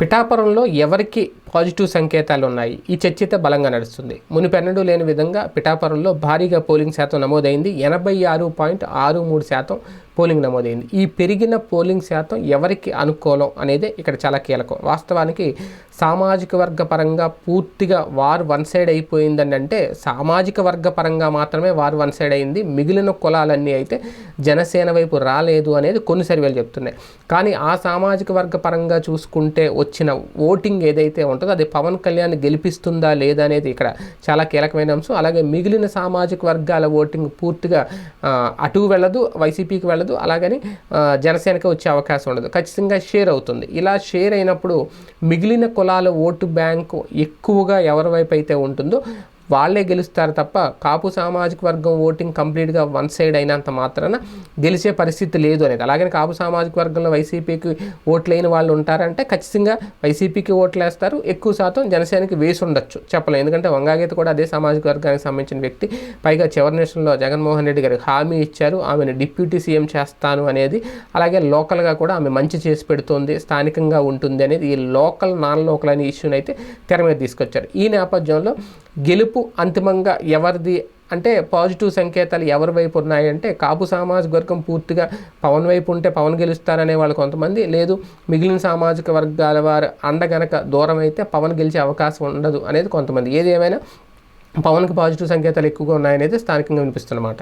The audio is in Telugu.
పిఠాపురంలో ఎవరికి పాజిటివ్ సంకేతాలు ఉన్నాయి ఈ చర్చిత బలంగా నడుస్తుంది. మునిపెన్నడూ లేని విధంగా పిఠాపురంలో భారీగా పోలింగ్ శాతం నమోదైంది. ఎనభై ఆరు పాయింట్ ఆరు మూడు శాతం పోలింగ్ నమోదైంది. ఈ పెరిగిన పోలింగ్ శాతం ఎవరికి అనుకూలం అనేది ఇక్కడ చాలా కీలకం. వాస్తవానికి సామాజిక వర్గ పరంగా పూర్తిగా వారు వన్ సైడ్ అయిపోయిందని అంటే సామాజిక వర్గ పరంగా మాత్రమే వారు వన్ సైడ్ అయింది. మిగిలిన కులాలన్నీ అయితే జనసేన వైపు రాలేదు అనేది కొన్ని సర్వేలు చెప్తున్నాయి. కానీ ఆ సామాజిక వర్గ పరంగా చూసుకుంటే వచ్చిన ఓటింగ్ ఏదైతే ఉంటుందో అది పవన్ కళ్యాణ్ గెలిపిస్తుందా లేదా అనేది ఇక్కడ చాలా కీలకమైన అంశం. అలాగే మిగిలిన సామాజిక వర్గాల ఓటింగ్ పూర్తిగా అటు వెళ్ళదు వైసీపీకి వెళ్ళదు అలాగని జనసేనకి వచ్చే అవకాశం ఉండదు. ఖచ్చితంగా షేర్ అవుతుంది. ఇలా షేర్ అయినప్పుడు మిగిలిన కులాల ఓటు బ్యాంకు ఎక్కువగా ఎవరి వైపు అయితే ఉంటుందో వాళ్ళే గెలుస్తారు తప్ప కాపు సామాజిక వర్గం ఓటింగ్ కంప్లీట్గా వన్ సైడ్ అయినంత మాత్రాన గెలిచే పరిస్థితి లేదు అనేది. అలాగే కాపు సామాజిక వర్గంలో వైసీపీకి ఓట్లేని వాళ్ళు ఉంటారంటే ఖచ్చితంగా వైసీపీకి ఓట్లు వేస్తారు ఎక్కువ శాతం జనసేనకి వేసి ఉండొచ్చు చెప్పలేం. ఎందుకంటే వంగాగీత కూడా అదే సామాజిక వర్గానికి సంబంధించిన వ్యక్తి. పైగా చివరి నిమిషంలో జగన్మోహన్ రెడ్డి గారికి హామీ ఇచ్చారు. ఆమెను డిప్యూటీ సీఎం చేస్తాను అనేది అలాగే లోకల్గా కూడా ఆమె మంచి చేసి పెడుతుంది స్థానికంగా ఉంటుంది అనేది ఈ లోకల్ నాన్ లోకల్ అనే ఇష్యూని అయితే తెర మీద తీసుకొచ్చారు. ఈ నేపథ్యంలో గెలుపు అంతిమంగా ఎవరిది అంటే పాజిటివ్ సంకేతాలు ఎవరి వైపు ఉన్నాయంటే కాపు సామాజిక వర్గం పూర్తిగా పవన్ వైపు ఉంటే పవన్ గెలుస్తారనే వాళ్ళు కొంతమంది. లేదు మిగిలిన సామాజిక వర్గాల వారు అండగనక దూరం అయితే పవన్ గెలిచే అవకాశం ఉండదు అనేది కొంతమంది. ఏది ఏమైనా పవన్కి పాజిటివ్ సంకేతాలు ఎక్కువగా ఉన్నాయనేది స్థానికంగా వినిపిస్తున్నమాట